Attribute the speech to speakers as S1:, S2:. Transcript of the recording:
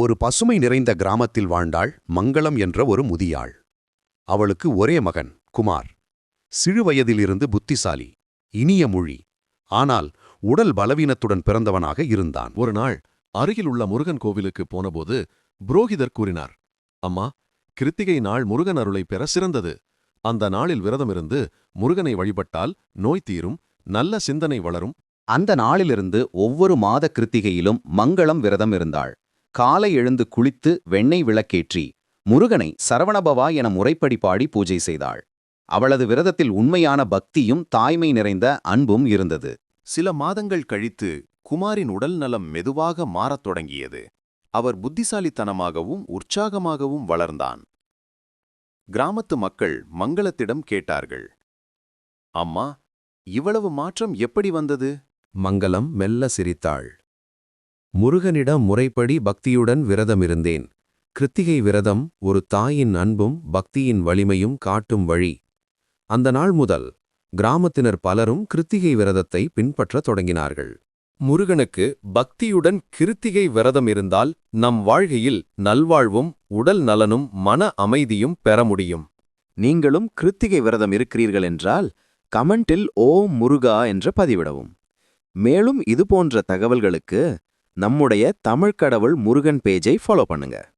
S1: ஒரு பசுமை நிறைந்த கிராமத்தில் வாழ்ந்தாள் மங்களம் என்ற ஒரு முதியாள். அவளுக்கு ஒரே மகன் குமார். சிறுவயதிலிருந்து புத்திசாலி இனிய மொழி. ஆனால் உடல் பலவீனத்துடன் பிறந்தவனாக இருந்தான்.
S2: ஒரு நாள் அருகில் உள்ள முருகன் கோவிலுக்கு போனபோது புரோகிதர் கூறினார் அம்மா கிருத்திகை நாள் முருகன் அருளை பெற சிறந்தது. அந்த நாளில் விரதமிருந்து முருகனை வழிபட்டால் நோய் தீரும் நல்ல சிந்தனை வளரும்.
S3: அந்த நாளிலிருந்து ஒவ்வொரு மாத கிருத்திகையிலும் மங்களம் விரதம் இருந்தாள். காலை எழுந்து குளித்து வெண்ணெய் விளக்கேற்றி முருகனை சரவணபவா என முறைப்படி பாடி பூஜை செய்தாள். அவளது விரதத்தில் உண்மையான பக்தியும் தாய்மை நிறைந்த அன்பும் இருந்தது.
S4: சில மாதங்கள் கழித்து குமாரின் உடல் நலம் மெதுவாக மாறத் தொடங்கியது. அவர் புத்திசாலித்தனமாகவும் உற்சாகமாகவும் வளர்ந்தான். கிராமத்து மக்கள் மங்களத்திடம் கேட்டார்கள். அம்மா இவ்வளவு மாற்றம் எப்படி வந்தது?
S5: மங்களம் மெல்ல சிரித்தாள். முருகனிடம் முறைப்படி பக்தியுடன் விரதமிருந்தேன். கிருத்திகை விரதம் ஒரு தாயின் அன்பும் பக்தியின் வலிமையும் காட்டும் வழி. அந்த நாள் முதல் கிராமத்தினர் பலரும் கிருத்திகை விரதத்தை பின்பற்றத் தொடங்கினார்கள். முருகனுக்கு பக்தியுடன் கிருத்திகை விரதம் இருந்தால் நம் வாழ்கையில் நல்வாழ்வும் உடல் நலனும் மன அமைதியும் பெற முடியும்.
S3: நீங்களும் கிருத்திகை விரதம் இருக்கிறீர்கள் என்றால் கமெண்டில் ஓ முருகா என்று பதிவிடவும். மேலும் இதுபோன்ற தகவல்களுக்கு நம்முடைய தமிழ்க்கடவுள் முருகன் பேஜை ஃபாலோ பண்ணுங்க.